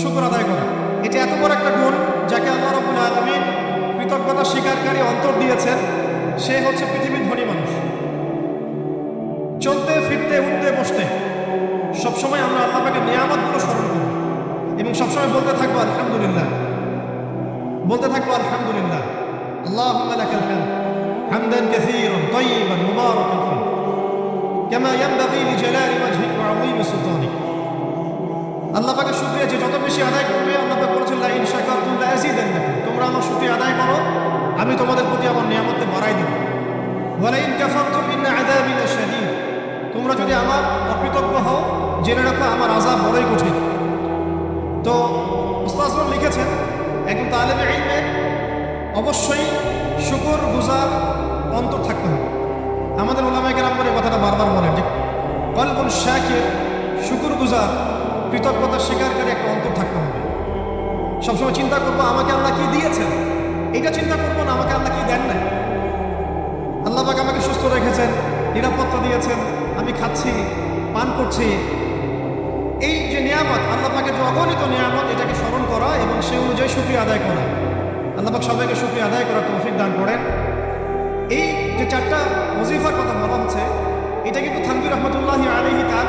শুকর আদায় করা এটা এত বড় একটা গুণ যাকে আল্লাহ রবুল আলমিন কৃতজ্ঞতা স্বীকারকারী অন্তর দিয়েছেন সে হচ্ছে পৃথিবীর ধনী মানুষ চলতে ফিরতে উঠতে বসতে সবসময় আমরা আল্লাহ পাকে নিয়ামতগুলো স্মরণ করব এবং সবসময় বলতে থাকবো আলহামদুলিল্লাহ বলতে থাকবো আলহামদুলিল্লাহ আল্লাহ حمدا كثيرا طيبا مباركا فيه كما ينبغي لجلال وجهك وعظيم سلطانك আল্লাহ পাকে শুকরিয়া যে যত বেশি আদায় করবে, আল্লাহ পাক বলেছেন, লা ইন শাকারতুম লা আযীদান্নাকুম তোমরা আমার শুকরিয়া আদায় করো, আমি তোমাদের প্রতি আমার নিয়ামতকে বাড়াই দেব। ওয়া লা ইন কাফারতুম ইন আযাবি লাশাদীদ তোমরা যদি আমার অকৃতজ্ঞ হও, জেনে রাখো আমার আযাব বড়ই কঠিন। তো উস্তাদ লিখেছেন, একজন তালেবে ইলমে, অবশ্যই শুকর গুজার অন্তর থাকতে হবে। আমাদের ওলামায় কেরাম করে কথাটা বারবার বলেন, যে কলবুল শাকের, শুকুর গুজার কৃতজ্ঞতা স্বীকারকারী একটা অন্তর থাকতে হবে। সবসময় চিন্তা করব, আমাকে আল্লাহ কি দিয়েছেন? এটা চিন্তা করব না, আমাকে আল্লাহ কি দেন নাই? আল্লাহ পাক আমাকে সুস্থ রেখেছেন, নিরাপত্তা দিয়েছেন, আমি খাচ্ছি, পান করছি। এই যে নিয়ামত, আল্লাহ পাকে যে অগণিত নিয়ামত, এটাকে স্মরণ করা এবং সে অনুযায়ী সুক্রিয়া আদায় করা। আল্লাহ পাক সবাইকে সুক্রিয়া আদায় করার তৌফিক দান করেন। এই যে চারটা ওজিফার কথা বলা হচ্ছে, এটা কিন্তু থানবির রহমতুল্লাহ আলহি তার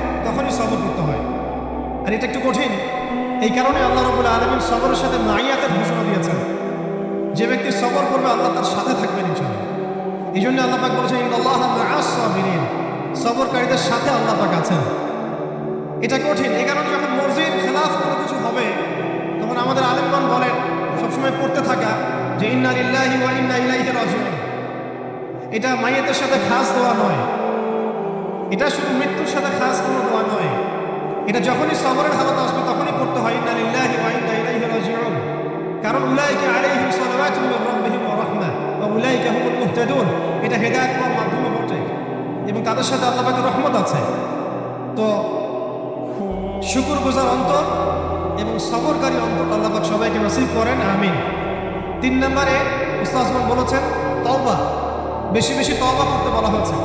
তখনই সবর করতে হয়। আর এটা একটু কঠিন। এই কারণে আল্লাহ রবুল আলমিন সবরের সাথে মাইয়াতের ঘোষণা দিয়েছেন। যে ব্যক্তি সবর করবে, আল্লাহ তার সাথে থাকবেন ইনশাল্লাহ এই জন্য আল্লাহ পাক বলেছেন আল্লাহ সাবিরিন সবরকারীদের সাথে আল্লাহ পাক আছেন। এটা কঠিন। এই কারণে যখন মসজিদ খেলাফ কোনো কিছু হবে, তখন আমাদের আলেমগণ বলেন, সবসময় পড়তে থাকা যে, ইন্না লিল্লাহি ওয়া ইন্না ইলাইহি রাজিউন। এটা মাইয়াতের সাথে খাস দেওয়া নয়। এটা শুধু মৃত্যুর সাথে খাস কোনো দোয়া নয়। এটা যখনই সবরের হালত আসবে, তখনই পড়তে হয়, ইন্না লিল্লাহি কারণ উলাইকা আলাইহিম সালাওয়াতুম মির রাব্বিহিম ওয়া রাহমা, ওয়া উলাইকা হুমুল মুহতাদুন। এটা হেদায়েত পাওয়ার মাধ্যমে বটে এবং তাদের সাথে আল্লাহ পাকের রহমত আছে। তো শুকুর গুজার অন্তর এবং সবরকারী অন্তর আল্লাহ পাক সবাইকে নসিব করেন, আমিন। তিন নম্বরে উস্তাজমান বলেছেন, তওবা। বেশি বেশি তওবা করতে বলা হয়েছে।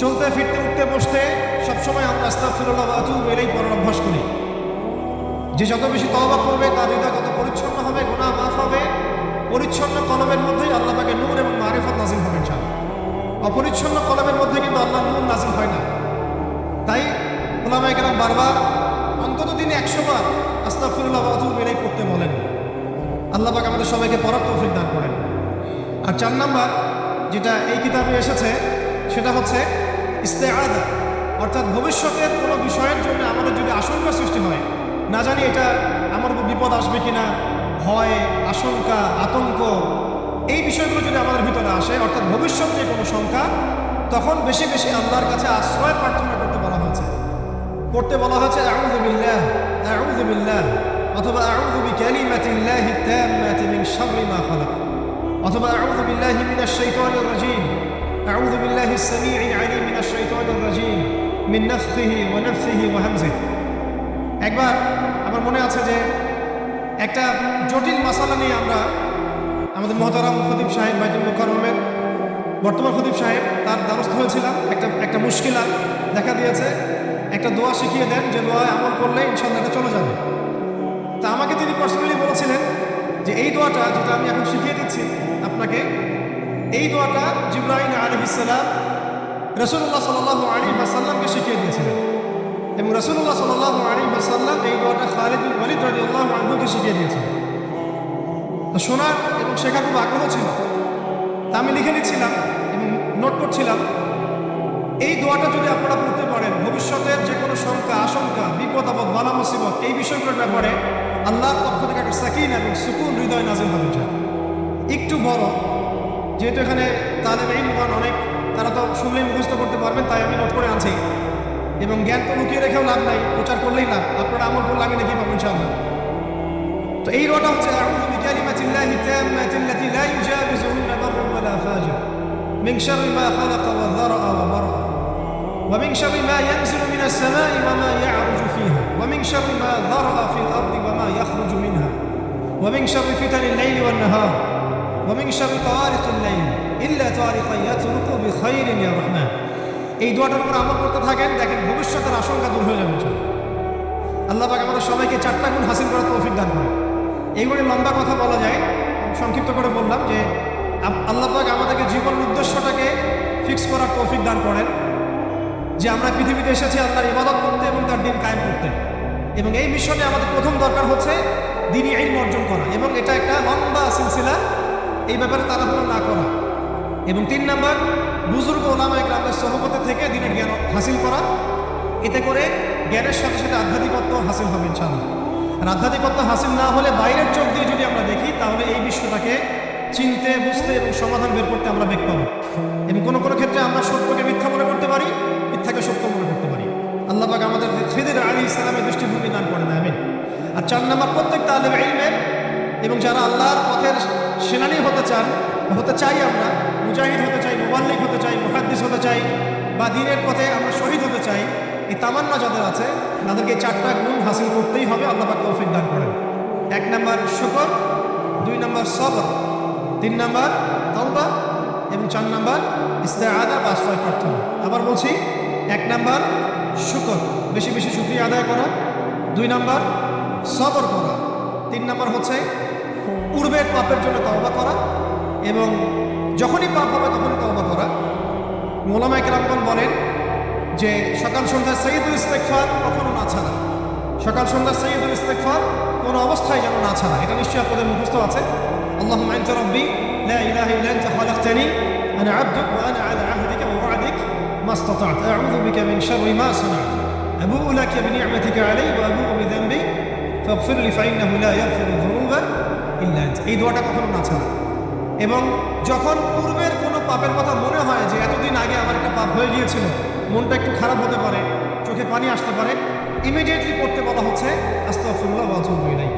চলতে, ফিরতে, উঠতে, বসতে সবসময় আমরা আস্তা আস্তাফিরুল্লাহ আজু মেলেই পড়ার অভ্যাস করি। যে যত বেশি তওবা করবে, তার হৃদয় তত পরিচ্ছন্ন হবে গোনা মাফ হবে। পরিচ্ছন্ন কলমের মধ্যেই আল্লাহ পাকে নূর এবং মারিফত নাজিল হবে ইনশাআল্লাহ। অপরিচ্ছন্ন কলমের মধ্যে কিন্তু আল্লাহ নূর নাজিল হয় না। তাই ওলামায় কেরাম বারবার অন্তত দিনে একশো বার আস্তাফিরুল্লাহ আজু মেলেই পড়তে বলেন। আল্লাহ আমাদের সবাইকে পড়ার তৌফিক দান করেন। আর চার নাম্বার যেটা এই কিতাবে এসেছে, সেটা হচ্ছে ইস্তেআদা অর্থাৎ ভবিষ্যতের কোনো বিষয়ের জন্য আমাদের যদি আশঙ্কা সৃষ্টি হয়, না জানি এটা আমার উপর বিপদ আসবে কিনা, ভয়, আশঙ্কা, আতঙ্ক, এই বিষয়গুলো যদি আমাদের ভিতরে আসে, অর্থাৎ ভবিষ্যৎ নিয়ে কোনো শঙ্কা, তখন বেশি বেশি আল্লাহর কাছে আশ্রয় প্রার্থনা করতে বলা হয়েছে। করতে বলা হয়েছে, আউযু বিল্লাহ আউযু বিল্লাহ, অথবা অথবা মিন নাফখিহি ওয়া নাফসিহি ওয়া হামজিহি একবার আমার মনে আছে যে একটা জটিল মাসালা নিয়ে আমরা আমাদের মহতারাম খতিব সাহেব বাইতুল মুকাররমের বর্তমান খতিব সাহেব তার দ্বারস্থ হয়েছিলাম। একটা একটা মুশকিলা দেখা দিয়েছে। একটা দোয়া শিখিয়ে দেন যে দোয়া আমল করলে ইনশাল্লাহ চলে যাবে। তা আমাকে তিনি পার্সোনালি বলেছিলেন যে এই দোয়াটা যেটা আমি এখন শিখিয়ে দিচ্ছি আপনাকে, এই দোয়াটা জিব্রাহিম আলহিসাল্লাম রসুল্লাহ সাল্লাহ আলী হাসাল্লামকে শিখিয়ে দিয়েছিলেন। এবং রসুল্লাহ সাল্লাহ আলী হাসাল্লাম এই দোয়াটা খালিদ বিন ওয়ালিদ রাদিয়াল্লাহু আনহুকে শিখিয়ে দিয়েছিলেন তো শোনার এবং শেখার খুব আগ্রহ ছিল। তা আমি লিখে নিচ্ছিলাম এবং নোট করছিলাম। এই দোয়াটা যদি আপনারা পড়তে পারেন, ভবিষ্যতের যে কোনো শঙ্কা, আশঙ্কা, বিপদ, আপদ, বালা, মুসিবত, এই বিষয়গুলোর ব্যাপারে আল্লাহর পক্ষ থেকে একটা সাকিন এবং সুকুন হৃদয় নাজিল হবে। একটু বড়, যেহেতু এখানে তাদের এই অনেক তারা তো শুনলেই মুখস্থ করতে পারবেন তাই আমি নোট করে আনছি এবং জ্ঞান তো লুকিয়ে রেখেও লাভ নাই প্রচার করলেই লাভ আপনারা আমল করলে আমি নাকি পাবো ইনশাআল্লাহ তো এই রটা হচ্ছে আউযু বিকালিমাতিল্লাহি তাম্মাতিল্লাতি লা ইউজাবিজুহুন্না বাররুন ওয়ালা ফাজির মিন শাররি মা খালাqa ওয়া যারা'a ওয়া বারা'a ومن شر ما ينزل من السماء وما يعرج فيها ومن شر ما ذرأ في الأرض وما يخرج منها ومن شر فتن الليل والنهار ومن شر طوارق الليل ইল্লা এই দোয়াটার উপর আমল করতে থাকেন, দেখেন ভবিষ্যতের আশঙ্কা দূর হয়ে যাবে আল্লাহ পাক আমাদের সবাইকে চারটা গুণ হাসিল করার তৌফিক দান করে এইগুলি লম্বা কথা বলা যায়, সংক্ষিপ্ত করে বললাম যে আল্লাহ পাক আমাদেরকে জীবনের উদ্দেশ্যটাকে ফিক্স করার তৌফিক দান করেন, যে আমরা পৃথিবীতে এসেছি আল্লাহর ইবাদত করতে এবং তার দিন কায়েম করতে। এবং এই মিশনে আমাদের প্রথম দরকার হচ্ছে দিনই আইন অর্জন করা, এবং এটা একটা লম্বা সিলসিলা, এই ব্যাপারে তারা না করা। এবং তিন নাম্বার, বুজুর্গ ওলামা গ্রামের সহপতি থেকে দিনের জ্ঞান হাসিল করা। এতে করে জ্ঞানের সাথে সাথে আধ্যাত্মিকত্ব হাসিল হবে ইনশাআল্লাহ। আর আধ্যাত্মিকত্ব হাসিল না হলে বাইরের চোখ দিয়ে যদি আমরা দেখি, তাহলে এই বিশ্বটাকে চিনতে, বুঝতে এবং সমাধান বের করতে আমরা বেগ পাবো। এবং কোনো কোনো ক্ষেত্রে আমরা সত্যকে মিথ্যা মনে করতে পারি, মিথ্যাকে সত্য মনে করতে পারি। আল্লাহ পাক আমাদের খেদের আলী ইসলামের দৃষ্টিভঙ্গি দান করেন আমিন। আর চার নাম্বার, প্রত্যেক ইলমের এবং যারা আল্লাহর পথের সেনানি হতে চান, হতে চাই আমরা মুজাহিদ হতে চাই, মোবাল্লিক হতে চাই, মুহাদ্দিস হতে চাই, বা দিনের পথে আমরা শহীদ হতে চাই, এই তামান্না যাদের আছে, তাদেরকে চারটা গুণ হাসিল করতেই হবে, আল্লাহ পাক তৌফিক দান করেন। এক নম্বর শুকর, দুই নম্বর সবর, তিন নম্বর তওবা, এবং চার নম্বর ইস্তেআদা বা আশ্রয় প্রার্থনা। আবার বলছি, এক নম্বর শুকর, বেশি বেশি শুক্রিয়া আদায় করা, দুই নম্বর সবর করা, তিন নম্বর হচ্ছে, পূর্বের পাপের জন্য তওবা করা, এবং যখনই পাপ হবে তখনই তওবা করা মোলামাইক রামগন বলেন যে সকাল সন্ধ্যা সঈদুল ইস্তেকফার কখনো না ছাড়া সকাল সন্ধ্যা সঈদুল ইস্তেকফার কোনো অবস্থায় যেন না ছাড়া এটা নিশ্চয়ই আপনাদের মুখস্থ আছে আল্লাহ আনত রব্বি لا إله إلا أنت خلقتني أنا عبدك وأنا على عهدك ووعدك ما استطعت أعوذ بك من شر ما صنعت أبوء لك بنعمتك علي وأبوء بذنبي فاغفر لي فإنه لا يغفر الذنوب إلا أنت এই দোয়াটা কখনো না ছাড়া এবং যখন পূর্বের কোনো পাপের কথা মনে হয় যে এতদিন আগে আমার একটা পাপ হয়ে গিয়েছিল, মনটা একটু খারাপ হতে পারে, চোখে পানি আসতে পারে ইমিডিয়েটলি পড়তে বলা হচ্ছে আস্তাফুল্লাহ বাতুবই নাই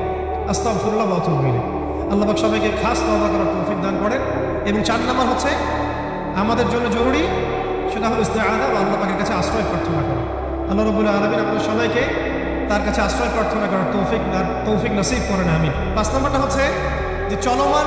আস্তাফুল্লাহ বাতুবই নাই আল্লাহ পাক সবাইকে খাস তবা করার তৌফিক দান করেন। এবং চার নাম্বার হচ্ছে, আমাদের জন্য জরুরি সেটা হলো ইস্তেআদা বা আল্লাপাকের কাছে আশ্রয় প্রার্থনা করা। আল্লাহ রবুল্লাহ আলমিন আমাদের সবাইকে তার কাছে আশ্রয় প্রার্থনা করার তৌফিক তৌফিক নসিব করেন আমি পাঁচ নম্বরটা হচ্ছে যে চলমান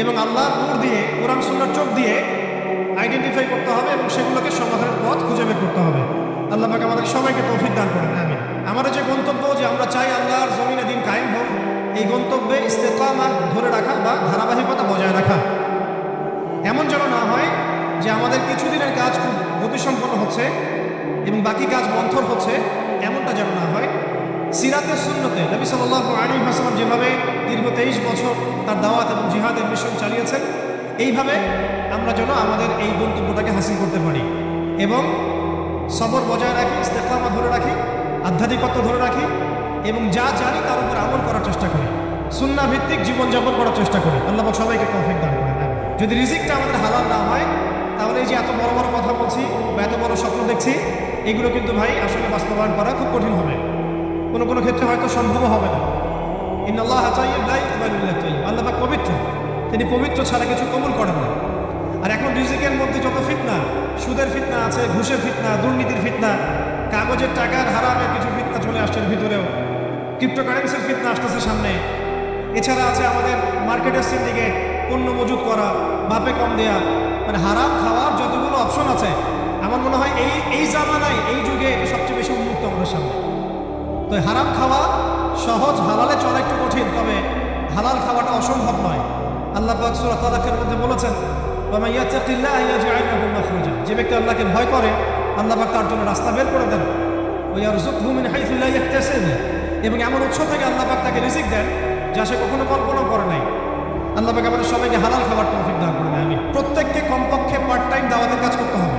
এবং আল্লাহর নূর দিয়ে, কোরআন সুন্নার চোখ দিয়ে আইডেন্টিফাই করতে হবে এবং সেগুলোকে সমাধানের পথ খুঁজে বের করতে হবে। আল্লাহ পাক আমাদের সবাইকে তৌফিক দান করেন আমি আমাদের যে গন্তব্য যে আমরা চাই আল্লাহর জমিনে দিন কায়েম হোক, এই গন্তব্যে ইস্তেকামা ধরে রাখা বা ধারাবাহিকতা বজায় রাখা। এমন যেন না হয় যে আমাদের কিছুদিনের কাজ খুব গতিসম্পন্ন হচ্ছে এবং বাকি কাজ মন্থর হচ্ছে, এমনটা যেন না হয়। সিরাতের শূন্যতে নবী সাল্লাহ আলী হাসলাম যেভাবে দীর্ঘ তেইশ বছর তার দাওয়াত এবং জিহাদের মিশন চালিয়েছেন, এইভাবে আমরা যেন আমাদের এই গন্তব্যটাকে হাসিল করতে পারি এবং সবর বজায় রাখি ইস্তেকামা ধরে রাখি, আধ্যাত্মিকত্ব ধরে রাখি এবং যা জানি তার উপর আমল করার চেষ্টা করি সুন্না ভিত্তিক জীবনযাপন করার চেষ্টা করি। আল্লাহ সবাইকে তৌফিক দান করেন যদি রিজিকটা আমাদের হালাল না হয়, তাহলে এই যে এত বড় বড় কথা বলছি বা এত বড় স্বপ্ন দেখছি, এগুলো কিন্তু ভাই আসলে বাস্তবায়ন করা খুব কঠিন হবে। কোনো কোনো ক্ষেত্রে হয়তো সম্ভব হবে না। ইন্নআল্লাহ আল্লাহ পাক পবিত্র। তিনি পবিত্র ছাড়া কিছু কবুল করেন না। আর এখন রিজিকের মধ্যে যত ফিতনা, সুদের ফিতনা আছে, ঘুষের ফিতনা, দুর্নীতির ফিতনা, কাগজের টাকার হারামের কিছু ফিতনা চলে আসছে ভিতরেও। ক্রিপ্টোকারেন্সির ফিতনা আসতেছে সামনে। এছাড়া আছে আমাদের মার্কেটের সিন্ডিকেট, পণ্য মজুত করা, বাপে কম দেয়া। মানে হারাম খাওয়ার যতগুলো অপশন আছে, আমার মনে হয় এই এই জামানায় এই যুগে এটা সবচেয়ে বেশি উন্মুক্ত আমাদের সামনে। তো হারাম খাওয়া সহজ হালালে চলা একটু কঠিন, তবে হালাল খাওয়াটা অসম্ভব নয়। আল্লাহ সূরা তালাকের মধ্যে বলেছেন যে ব্যক্তি আল্লাহকে ভয় করে, আল্লাহ তার জন্য রাস্তা বের করে দেন। ওই আর জুকভূমিন হাইফুল্লাহ এবং এমন উৎস থেকে আল্লাহ পাক তাকে রিজিক দেন, যা সে কখনো কল্পনা করে নাই। আল্লাহ পাক আমাদের সবাইকে হালাল খাবার তৌফিক দান করে দেয় আমি প্রত্যেককে কমপক্ষে পার্ট টাইম দাওয়াতের কাজ করতে হবে।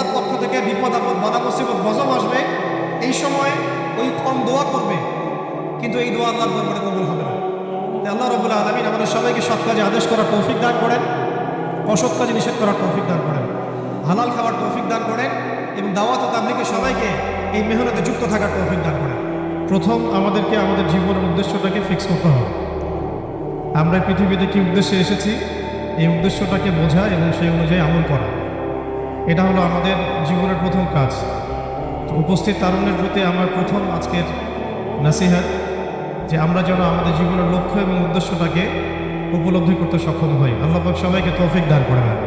আল্লাহর পক্ষ থেকে বিপদ, আপদ, বাধা, মুসিবত গজব আসবে, এই সময় ওই কম দোয়া করবে। কিন্তু এই দোয়া আল্লাহর দরবারে কবুল হবে না। আল্লাহ রবুল্লা আলমিন আমাদের সবাইকে সৎ কাজে আদেশ করার তৌফিক দান করেন, অসৎ কাজে নিষেধ করার তৌফিক দান করেন, হালাল খাওয়ার তৌফিক দান করেন এবং দাওয়াত ও তাবলিকে সবাইকে এই মেহনতে যুক্ত থাকার তৌফিক দান করেন। প্রথম আমাদেরকে আমাদের জীবনের উদ্দেশ্যটাকে ফিক্স করতে হবে। আমরা পৃথিবীতে কি উদ্দেশ্যে এসেছি, এই উদ্দেশ্যটাকে বোঝা এবং সেই অনুযায়ী আমল করা। এটা হলো আমাদের জীবনের প্রথম কাজ। উপস্থিত তারুণ্যের প্রতি আমার প্রথম আজকের নাসিহাত, যে আমরা যেন আমাদের জীবনের লক্ষ্য এবং উদ্দেশ্যটাকে উপলব্ধি করতে সক্ষম হই। আল্লাহ পাক সবাইকে তৌফিক দান করে দেন।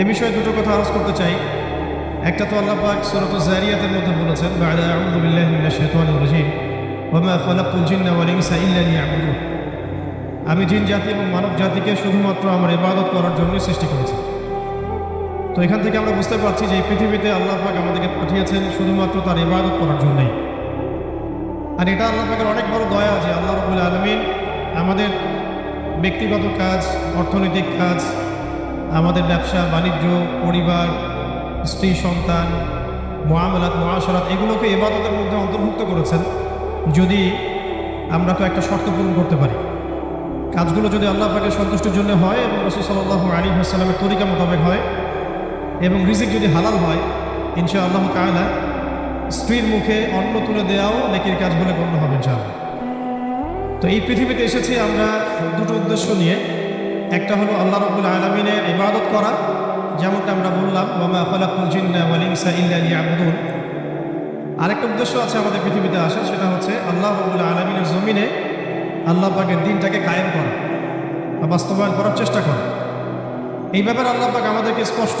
এ বিষয়ে দুটো কথা আলোচ করতে চাই। একটা তো আল্লাহ পাক সুরত জারিয়াতের মধ্যে বলেছেন আমি জিন জাতি এবং মানব জাতিকে শুধুমাত্র আমার ইবাদত করার জন্যই সৃষ্টি করেছি। তো এখান থেকে আমরা বুঝতে পারছি যে এই পৃথিবীতে আল্লাহ পাক আমাদেরকে পাঠিয়েছেন, শুধুমাত্র তার ইবাদত করার জন্যই। আর এটা আল্লাহ পাকের অনেক বড় দয়া যে আল্লাহ রবুল আলমিন আমাদের ব্যক্তিগত কাজ, অর্থনৈতিক কাজ, আমাদের ব্যবসা, বাণিজ্য, পরিবার, স্ত্রী, সন্তান মোয়ামেলাত মহাসরাত এগুলোকে এবাদতের মধ্যে অন্তর্ভুক্ত করেছেন। যদি আমরা তো একটা শর্ত পূরণ করতে পারি। কাজগুলো যদি আল্লাহ পাকের সন্তুষ্টির জন্য হয় এবং রসুল সাল্লাহ আলী আসসালামের তরিকা মোতাবেক হয় এবং রিজিক যদি হালাল হয় ইনশা আল্লাহ তাআলা স্ত্রীর মুখে অন্ন তুলে দেওয়াও নেকির কাজ বলে গণ্য হবে ইনশাআল্লাহ। তো এই পৃথিবীতে এসেছি আমরা দুটো উদ্দেশ্য নিয়ে। একটা হলো আল্লাহ রবুল আলমিনের ইবাদত করা, যেমনটা আমরা বললাম, ওয়ামা খালাকুল জিন্না লিয়াবুদুন। আরেকটা উদ্দেশ্য আছে আমাদের পৃথিবীতে আসা সেটা হচ্ছে আল্লাহ রবুল আলমিনের জমিনে আল্লাহ পাকের দিনটাকে কায়েম করা বাস্তবায়ন করার চেষ্টা করা। এই ব্যাপারে আল্লাহ পাক আমাদেরকে স্পষ্ট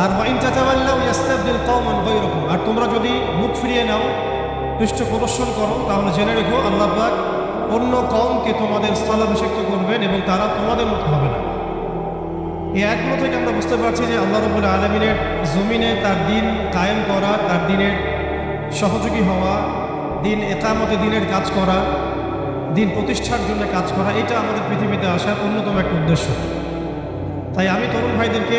আর আর তোমরা যদি মুখ ফিরিয়ে নাও, পৃষ্ঠ প্রদর্শন করো, তাহলে জেনে রেখো আল্লাহ পাক অন্য কওমকে তোমাদের স্থলাভিষিক্ত করবেন এবং তারা তোমাদের মতো হবে না। এই একগুলো থেকে আমরা বুঝতে পারছি যে আল্লাহ রবুল আলমিনের জমিনে তার দিন কায়েম করা, তার দিনের সহযোগী হওয়া, দিন একামতে দিনের কাজ করা, দিন প্রতিষ্ঠার জন্য কাজ করা, এটা আমাদের পৃথিবীতে আসার অন্যতম একটা উদ্দেশ্য। তাই আমি তরুণ ভাইদেরকে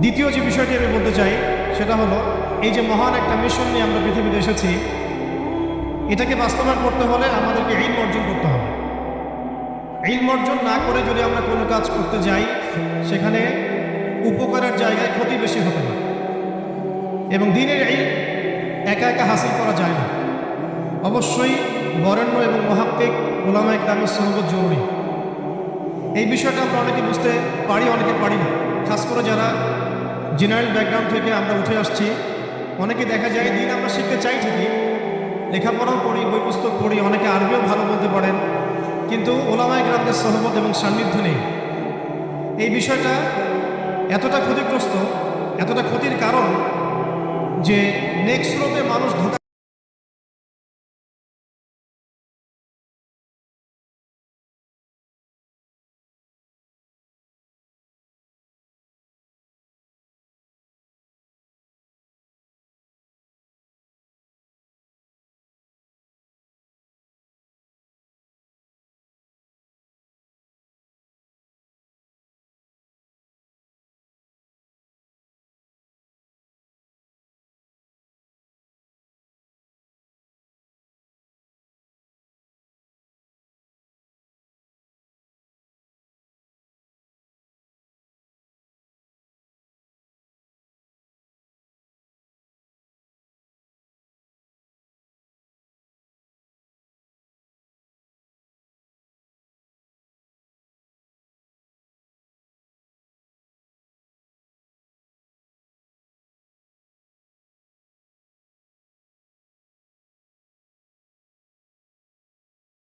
দ্বিতীয় যে বিষয়টি আমি বলতে চাই, সেটা হলো, এই যে মহান একটা মিশন নিয়ে আমরা পৃথিবীতে এসেছি, এটাকে বাস্তবায়ন করতে হলে আমাদেরকে ইলম অর্জন করতে হবে। ইলম অর্জন না করে যদি আমরা কোনো কাজ করতে যাই, সেখানে উপকারের জায়গায় ক্ষতি বেশি হতে পারে। এবং দিনের ইল একা একা হাসিল করা যায় না। অবশ্যই বরেণ্য এবং মহাত্মিক ওলামায় গ্রামের সহবত জরুরি। এই বিষয়টা আমরা অনেকে বুঝতে পারি, অনেকে পারি না। খাস করে যারা জেনারেল ব্যাকগ্রাউন্ড থেকে আমরা উঠে আসছি। অনেকে দেখা যায় দিন আমরা শিখতে চাই ঠিকই, লেখাপড়াও পড়ি বই পুস্তক পড়ি, অনেকে আরবিও ভালো বলতে পারেন। কিন্তু ওলামায় গ্রামদের সহমত এবং সান্নিধ্য নেই। এই বিষয়টা এতটা ক্ষতিগ্রস্ত, এতটা ক্ষতির কারণ যে নেক্সট স্রোতে মানুষ ধোকা